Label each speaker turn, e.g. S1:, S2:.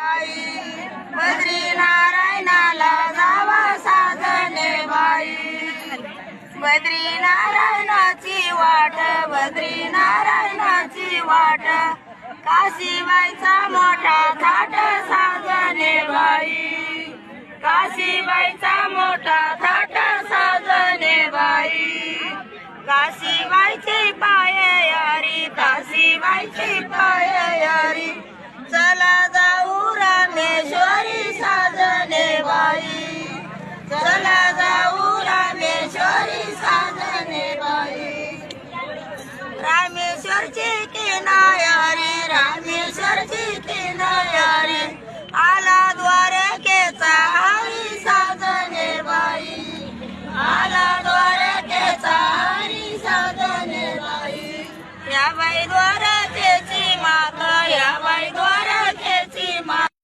S1: बद्री नारायणाला जावा साधने बाई. बद्री नारायणाची वाट बद्री नारायणाची वाट. काशीबाईचा मोठा थाट साधने बाई. काशीबाईचा मोठा थाट साधने बाई. काशीबाईची पाय यारी काशीबाईची पाय यारी. ત્યાં વૈરો રાતે